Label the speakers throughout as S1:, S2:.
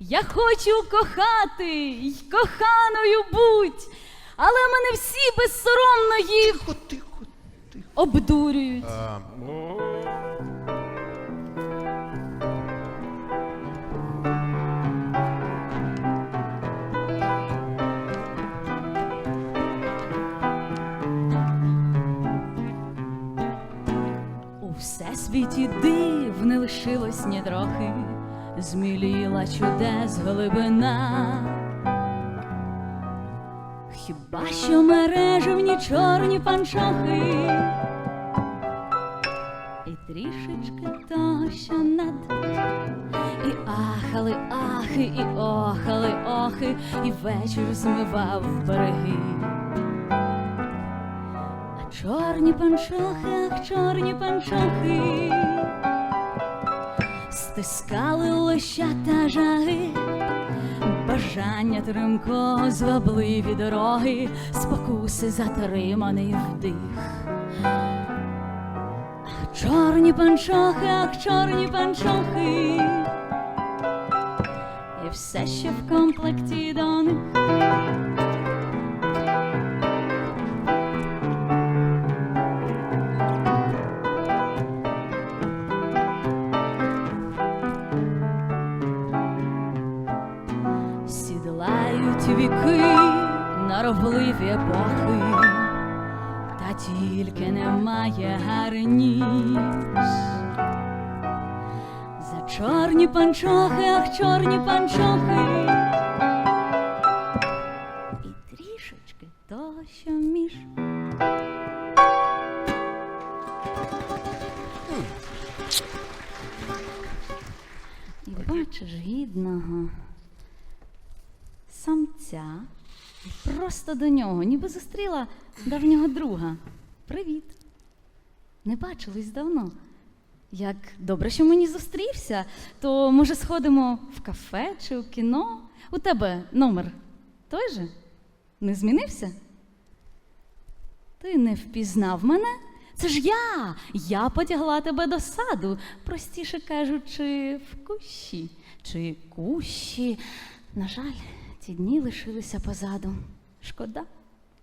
S1: Я хочу кохати й коханою будь, але мене всі безсоромно їх
S2: Тихо, тихо, тихо.
S1: обдурюють.
S2: А, о,
S1: У всесвіті див не лишилось ні трохи, зміліла чудес глибина. Хіба що мережевні чорні панчохи і трішечки того, що над і ахали ахи, і охали охи, і вечір змивав береги. Чорні панчохи, ах, чорні панчохи, стискали лощата жаги, бажання тримкого звабливі дороги, спокуси затриманий вдих. Чорні панчохи, ах, чорні панчохи, і все ще в комплекті до них. Сідлають віки норовливі епохи, та тільки немає гарніш. За чорні панчохи, ах, чорні панчохи. І трішечки того, що між. І бачиш гідного самця і просто до нього, ніби зустріла давнього друга. Привіт. Не бачились давно. Як добре, що мені зустрівся, то може сходимо в кафе чи в кіно? У тебе номер той же? Не змінився? Ти не впізнав мене? Це ж я. Я потягла тебе до саду, простіше кажучи, в кущі чи кущі. На жаль, ті дні лишилися позаду. Шкода,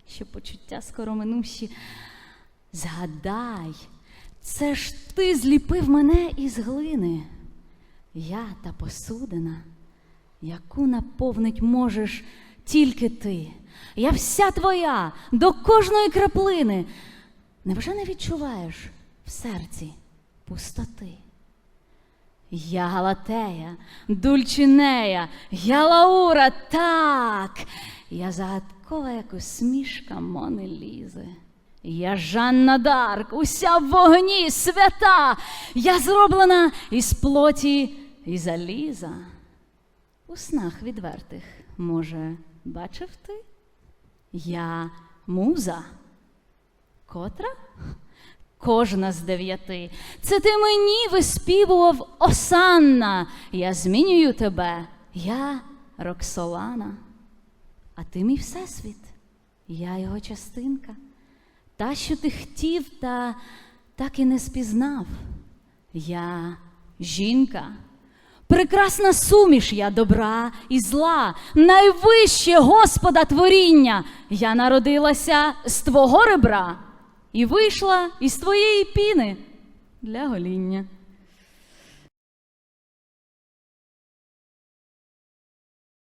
S1: що почуття скоро минущі. Згадай, це ж ти зліпив мене із глини. Я та посудина, яку наповнить можеш тільки ти. Я вся твоя до кожної краплини. Невже не відчуваєш в серці пустоти? Я Галатея, Дульчинея, я Лаура, так. Я загадкова, як усмішка Мони Лізи. Я Жанна Дарк, уся в вогні, свята. Я зроблена із плоті і заліза. У снах відвертих, може, бачив ти? Я муза. Котра? Кожна з дев'яти. Це ти мені виспівував Осанна. Я змінюю тебе. Я Роксолана. А ти мій всесвіт. Я його частинка. Та, що ти хотів, та так і не спізнав. Я жінка. Прекрасна суміш я добра і зла, найвище Господа творіння. Я народилася з твого ребра і вийшла із твоєї піни для гоління.